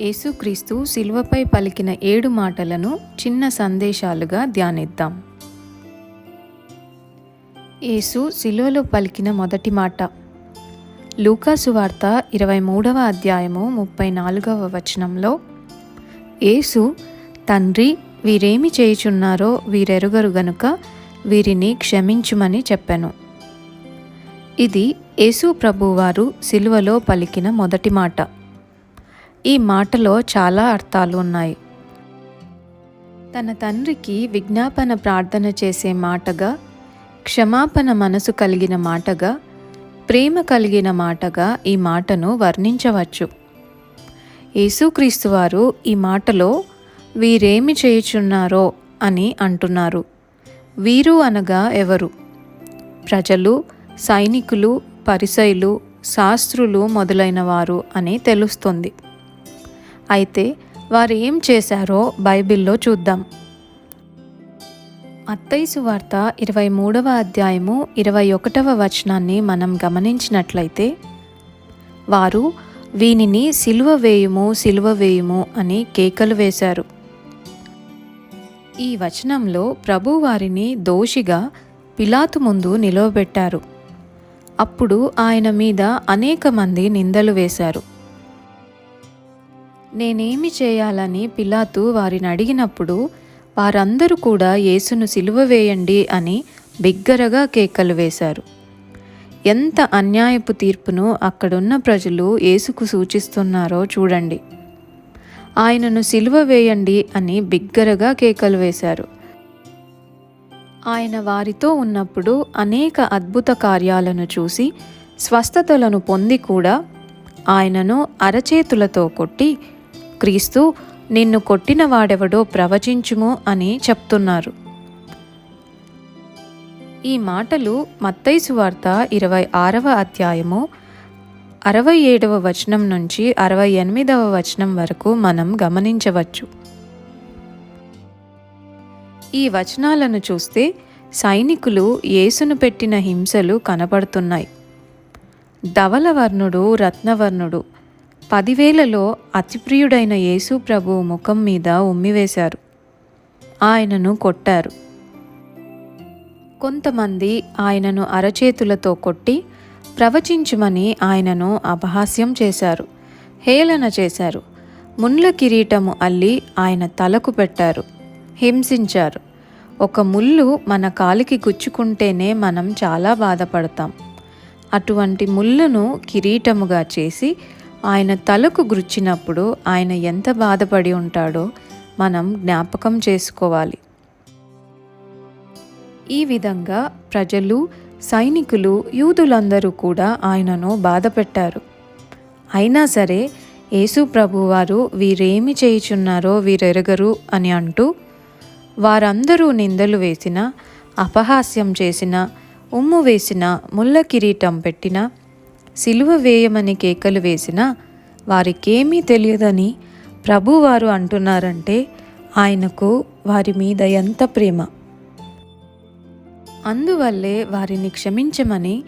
యేసుక్రీస్తు శిలువపై పలికిన ఏడు మాటలను చిన్న సందేశాలుగా ధ్యానిద్దాం. యేసు శిలువలో పలికిన మొదటి మాట. లూకాసు వార్త ఇరవై మూడవ అధ్యాయము ముప్పై నాలుగవ వచనంలో యేసు తండ్రి వీరేమి చేయుచున్నారో వీరెరుగరు గనుక వీరిని క్షమించుమని చెప్పెను. ఇది యేసు ప్రభువారు శిలువలో పలికిన మొదటి మాట. ఈ మాటలో చాలా అర్థాలు ఉన్నాయి. తన తండ్రికి విజ్ఞాపన ప్రార్థన చేసే మాటగా క్షమాపణ మనసు కలిగిన మాటగా ప్రేమ కలిగిన మాటగా ఈ మాటను వర్ణించవచ్చు. యేసుక్రీస్తు వారు ఈ మాటలో వీరేమి చేయుచున్నారో అని అంటున్నారు. వీరు అనగా ఎవరు? ప్రజలు సైనికులు పరిసయులు శాస్త్రులు మొదలైన వారు అని తెలుస్తుంది. అయితే వారు ఏం చేశారో బైబిల్లో చూద్దాం. అత్తైసు వార్త ఇరవై మూడవ అధ్యాయము ఇరవై ఒకటవ వచనాన్ని మనం గమనించినట్లయితే వారు వీనిని సిలువ వేయుము సిలువ వేయుము అని కేకలు వేశారు. ఈ వచనంలో ప్రభు వారిని దోషిగా పిలాతు ముందు నిలవబెట్టారు. అప్పుడు ఆయన మీద అనేక మంది నిందలు వేశారు. నేనేమి చేయాలని పిలాతు వారిని అడిగినప్పుడు వారందరూ కూడా యేసును సిలువ వేయండి అని బిగ్గరగా కేకలు వేశారు. ఎంత అన్యాయపు తీర్పును అక్కడున్న ప్రజలు యేసుకు సూచిస్తున్నారో చూడండి. ఆయనను సిలువ వేయండి అని బిగ్గరగా కేకలు వేశారు. ఆయన వారితో ఉన్నప్పుడు అనేక అద్భుత కార్యాలను చూసి స్వస్థతలను పొంది కూడా ఆయనను అరచేతులతో కొట్టి క్రీస్తు నిన్ను కొట్టిన వాడెవడో ప్రవచించుము అని చెప్తున్నారు. ఈ మాటలు మత్తైసు వార్త ఇరవై ఆరవ అధ్యాయము అరవై ఏడవ వచనం నుంచి అరవై ఎనిమిదవ వచనం వరకు మనం గమనించవచ్చు. ఈ వచనాలను చూస్తే సైనికులు యేసును పెట్టిన హింసలు కనపడుతున్నాయి ధవలవర్ణుడు రత్నవర్ణుడు పదివేలలో అతిప్రియుడైన యేసు ప్రభు ముఖం మీద ఉమ్మివేశారు. ఆయనను కొట్టారు. కొంతమంది ఆయనను అరచేతులతో కొట్టి ప్రవచించుమని ఆయనను అపహాస్యం చేశారు. హేళన చేశారు. ముళ్ళ కిరీటము అల్లి ఆయన తలకు పెట్టారు. హింసించారు. ఒక ముళ్ళు మన కాలికి గుచ్చుకుంటేనే మనం చాలా బాధపడతాం. అటువంటి ముళ్ళను కిరీటముగా చేసి ఆయన తలకు గుచ్చినప్పుడు ఆయన ఎంత బాధపడి ఉంటాడో మనం జ్ఞాపకం చేసుకోవాలి. ఈ విధంగా ప్రజలు సైనికులు యూదులందరూ కూడా ఆయనను బాధపెట్టారు. అయినా సరే యేసు ప్రభువారు వీరేమి చేయుచున్నారో వీరెరగరు అని అంటూ వారందరూ నిందలు వేసిన అపహాస్యం చేసిన ఉమ్ము వేసిన ముళ్ళ కిరీటం పెట్టిన సిలువ వేయమని కేకలు వేసినా వారికేమీ తెలియదని ప్రభువారు అంటున్నారంటే ఆయనకు వారి మీద ఎంత ప్రేమ. అందువల్లే వారిని క్షమించమని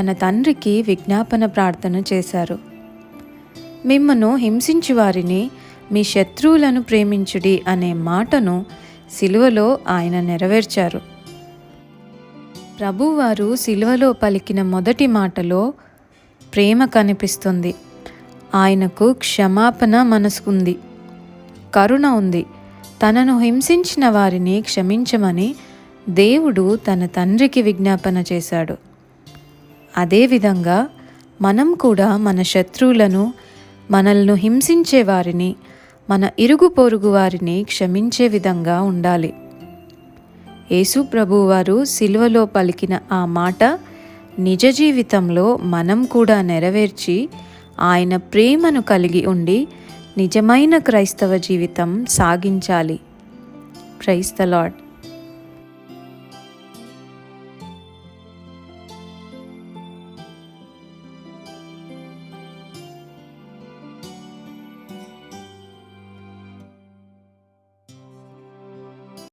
తన తండ్రికి విజ్ఞాపన ప్రార్థన చేశారు. మిమ్మను హింసించి వారిని మీ శత్రువులను ప్రేమించుడి అనే మాటను సిలువలో ఆయన నెరవేర్చారు. ప్రభువారు సిలువలో పలికిన మొదటి మాటలో ప్రేమ కనిపిస్తుంది. ఆయనకు క్షమాపణ మనసుకుంది. కరుణ ఉంది. తనను హింసించిన వారిని క్షమించమని దేవుడు తన తండ్రికి విజ్ఞాపన చేశాడు. అదేవిధంగా మనం కూడా మన శత్రువులను మనల్ని హింసించే వారిని మన ఇరుగు పొరుగు వారిని క్షమించే విధంగా ఉండాలి. యేసు ప్రభువారు సిలువలో పలికిన ఆ మాట నిజ జీవితంలో మనం కూడా నెరవేర్చి ఆయన ప్రేమను కలిగి ఉండి నిజమైన క్రైస్తవ జీవితం సాగించాలి. క్రైస్త లాడ్